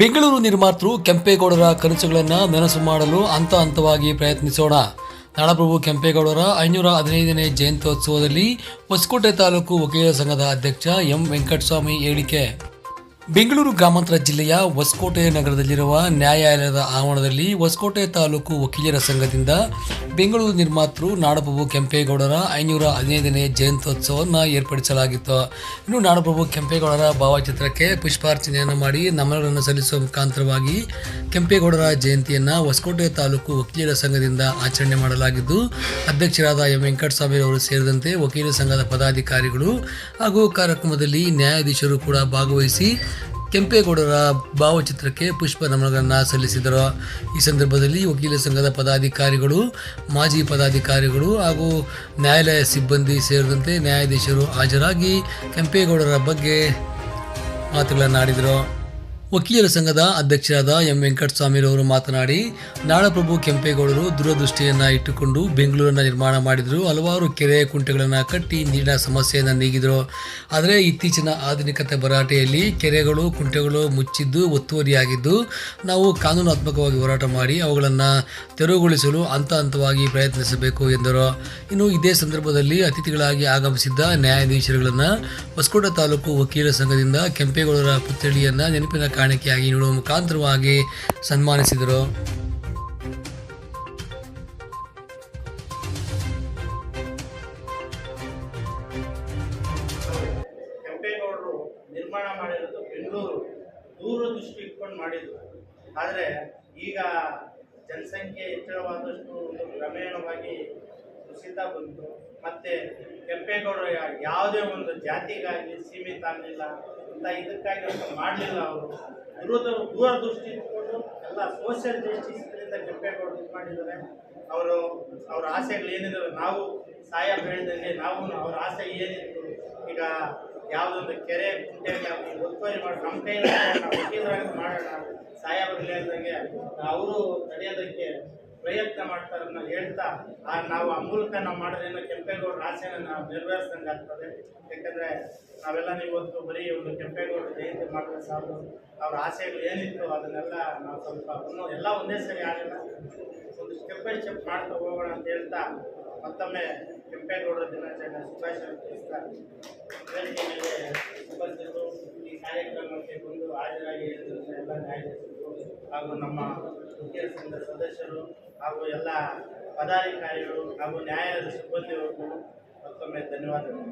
ಬೆಂಗಳೂರು ನಿರ್ಮಾತೃ ಕೆಂಪೇಗೌಡರ ಕನಸುಗಳನ್ನು ನನಸು ಮಾಡಲು ಹಂತ ಹಂತವಾಗಿ ಪ್ರಯತ್ನಿಸೋಣ. ನಾಡಪ್ರಭು ಕೆಂಪೇಗೌಡರ ಐನೂರ ಹದಿನೈದನೇ ಜಯಂತ್ಯೋತ್ಸವದಲ್ಲಿ ಹೊಸಕೋಟೆ ತಾಲೂಕು ವಕೀಲರ ಸಂಘದ ಅಧ್ಯಕ್ಷ ಎಂ ವೆಂಕಟಸ್ವಾಮಿ ಹೇಳಿಕೆ. ಬೆಂಗಳೂರು ಗ್ರಾಮಾಂತರ ಜಿಲ್ಲೆಯ ಹೊಸಕೋಟೆ ನಗರದಲ್ಲಿರುವ ನ್ಯಾಯಾಲಯದ ಆವರಣದಲ್ಲಿ ಹೊಸಕೋಟೆ ತಾಲೂಕು ವಕೀಲರ ಸಂಘದಿಂದ ಬೆಂಗಳೂರು ನಿರ್ಮಾತೃ ನಾಡಪ್ರಭು ಕೆಂಪೇಗೌಡರ ಐನೂರ ಹದಿನೈದನೇ ಜಯಂತ್ಯೋತ್ಸವವನ್ನು ಏರ್ಪಡಿಸಲಾಗಿತ್ತು. ಇನ್ನು ನಾಡಪ್ರಭು ಕೆಂಪೇಗೌಡರ ಭಾವಚಿತ್ರಕ್ಕೆ ಪುಷ್ಪಾರ್ಚನೆಯನ್ನು ಮಾಡಿ ನಮನಗಳನ್ನು ಸಲ್ಲಿಸುವ ಮುಖಾಂತರವಾಗಿ ಕೆಂಪೇಗೌಡರ ಜಯಂತಿಯನ್ನು ಹೊಸಕೋಟೆ ತಾಲೂಕು ವಕೀಲರ ಸಂಘದಿಂದ ಆಚರಣೆ ಮಾಡಲಾಗಿದ್ದು, ಅಧ್ಯಕ್ಷರಾದ ಎಂ ವೆಂಕಟಸ್ವಾಮಿ ಅವರು ಸೇರಿದಂತೆ ವಕೀಲರ ಸಂಘದ ಪದಾಧಿಕಾರಿಗಳು ಹಾಗೂ ಕಾರ್ಯಕ್ರಮದಲ್ಲಿ ನ್ಯಾಯಾಧೀಶರು ಕೂಡ ಭಾಗವಹಿಸಿ ಕೆಂಪೇಗೌಡರ ಭಾವಚಿತ್ರಕ್ಕೆ ಪುಷ್ಪ ನಮನಗಳನ್ನು ಸಲ್ಲಿಸಿದರು. ಈ ಸಂದರ್ಭದಲ್ಲಿ ವಕೀಲ ಸಂಘದ ಪದಾಧಿಕಾರಿಗಳು, ಮಾಜಿ ಪದಾಧಿಕಾರಿಗಳು ಹಾಗೂ ನ್ಯಾಯಾಲಯ ಸಿಬ್ಬಂದಿ ಸೇರಿದಂತೆ ನ್ಯಾಯಾಧೀಶರು ಹಾಜರಾಗಿ ಕೆಂಪೇಗೌಡರ ಬಗ್ಗೆ ಮಾತುಗಳನ್ನಾಡಿದರು. ವಕೀಲರ ಸಂಘದ ಅಧ್ಯಕ್ಷರಾದ ಎಂ ವೆಂಕಟಸ್ವಾಮಿರವರು ಮಾತನಾಡಿ, ನಾಡಪ್ರಭು ಕೆಂಪೇಗೌಡರು ದೂರದೃಷ್ಟಿಯನ್ನು ಇಟ್ಟುಕೊಂಡು ಬೆಂಗಳೂರನ್ನು ನಿರ್ಮಾಣ ಮಾಡಿದರು. ಹಲವಾರು ಕೆರೆ ಕುಂಟೆಗಳನ್ನು ಕಟ್ಟಿ ನೀರಿನ ಸಮಸ್ಯೆಯನ್ನು ನೀಗಿದರು. ಆದರೆ ಇತ್ತೀಚಿನ ಆಧುನಿಕತೆ ಭರಾಟೆಯಲ್ಲಿ ಕೆರೆಗಳು, ಕುಂಟೆಗಳು ಮುಚ್ಚಿದ್ದು ಒತ್ತುವರಿಯಾಗಿದ್ದು, ನಾವು ಕಾನೂನಾತ್ಮಕವಾಗಿ ಹೋರಾಟ ಮಾಡಿ ಅವುಗಳನ್ನು ತೆರವುಗೊಳಿಸಲು ಹಂತ ಹಂತವಾಗಿ ಪ್ರಯತ್ನಿಸಬೇಕು ಎಂದರು. ಇನ್ನು ಇದೇ ಸಂದರ್ಭದಲ್ಲಿ ಅತಿಥಿಗಳಾಗಿ ಆಗಮಿಸಿದ್ದ ನ್ಯಾಯಾಧೀಶರುಗಳನ್ನು ಹೊಸಕೋಟೆ ತಾಲೂಕು ವಕೀಲರ ಸಂಘದಿಂದ ಕೆಂಪೇಗೌಡರ ಪುತ್ಥಳಿಯನ್ನು ನೆನಪಿನ ಕಾಣಿಕೆಯಾಗಿ ನೀಡುವ ಮುಖಾಂತರವಾಗಿ ಸನ್ಮಾನಿಸಿದರು. ನಿರ್ಮಾಣ ಮಾಡಿರೋದು ಬೆಂಗಳೂರು. ದೂರದೃಷ್ಟಿ ಇಟ್ಕೊಂಡು ಮಾಡಿದ್ರು. ಆದರೆ ಈಗ ಜನಸಂಖ್ಯೆ ಹೆಚ್ಚಳವಾದಷ್ಟು ಒಂದು ಕ್ರಮೇಣವಾಗಿ ಕುಸಿತ ಬಂತು. ಮತ್ತೆ ಕೆಂಪೇಗೌಡರು ಯಾವುದೇ ಒಂದು ಜಾತಿಗಾಗಿ ಸೀಮಿತ ಆಗಲಿಲ್ಲ. ಅಂತ ಇದಕ್ಕಾಗಿ ಅಂತ ಮಾಡಲಿಲ್ಲ ಅವರು. ವಿರೋಧ ದೂರದೃಷ್ಟಿ ಇಟ್ಕೊಂಡು ಎಲ್ಲ ಸೋಷಿಯಲ್ ಜಸ್ಟಿಸ್ಗಳಿಂದ ಕೆಂಪೇಗೌಡರು ಇದು ಮಾಡಿದ್ದಾರೆ. ಅವರು, ಅವ್ರ ಆಸೆಗಳು ಏನಿದಾವೆ, ನಾವು ಸಾಹೇಬ್ ಹೇಳಿದಂಗೆ ನಾವು, ಅವ್ರ ಆಸೆ ಏನಿತ್ತು, ಈಗ ಯಾವುದೊಂದು ಕೆರೆ ಕುಂಟೆಗಳಾಗಲಿ ಒತ್ತುವರಿ ಮಾಡಿ ನಮ್ಮ ಕೈಯಲ್ಲಿ ಮಾಡೋಣ ಸಾಯಬ್ರು ಹೇಳಿದಂಗೆ ಅವರು ತಡೆಯೋದಕ್ಕೆ ಪ್ರಯತ್ನ ಮಾಡ್ತಾರೆ ಹೇಳ್ತಾ, ಆ ನಾವು ಆ ಮೂಲಕ ನಾವು ಮಾಡೋದ್ರಿಂದ ಕೆಂಪೇಗೌಡರ ಆಸೆನ ನಾವು ನೆರವೇರಿಸ್ದಂಗೆ ಆಗ್ತದೆ. ಯಾಕಂದರೆ ನಾವೆಲ್ಲ ಇವತ್ತು ಬರೀ ಒಂದು ಕೆಂಪೇಗೌಡರ ಜಯಂತಿ ಮಾಡಿದ್ರೆ ಸಾಕು. ಅವ್ರ ಆಸೆಗಳು ಏನಿತ್ತು ಅದನ್ನೆಲ್ಲ ನಾವು ಸ್ವಲ್ಪ ಇನ್ನೂ ಎಲ್ಲ ಒಂದೇ ಸರಿ ಆಗಲ್ಲ. ಒಂದು ಸ್ಟೆಪ್ ಸ್ಟೆಪ್ ಮಾಡ್ತಾ ಹೋಗೋಣ ಅಂತ ಹೇಳ್ತಾ, ಮತ್ತೊಮ್ಮೆ ಕೆಂಪೇಗೌಡರ ದಿನಾಚರಣೆ ಶುಭಾಶಯ ತಿಳಿಸ್ತಾ, ವೇದಿಕೆ ಈ ಕಾರ್ಯಕ್ರಮಕ್ಕೆ ಬಂದು ಹಾಜರಾಗಿ ಎಲ್ಲ ನ್ಯಾಯಾಧೀಶರು ಹಾಗೂ ನಮ್ಮ ವಕೀಲ ಸಂಘದ ಸದಸ್ಯರು ಹಾಗೂ ಎಲ್ಲ ಪದಾಧಿಕಾರಿಗಳು ಹಾಗೂ ನ್ಯಾಯಾಲಯದ ಸಿಬ್ಬಂದಿಗಳು ಮತ್ತೊಮ್ಮೆ ಧನ್ಯವಾದಗಳು.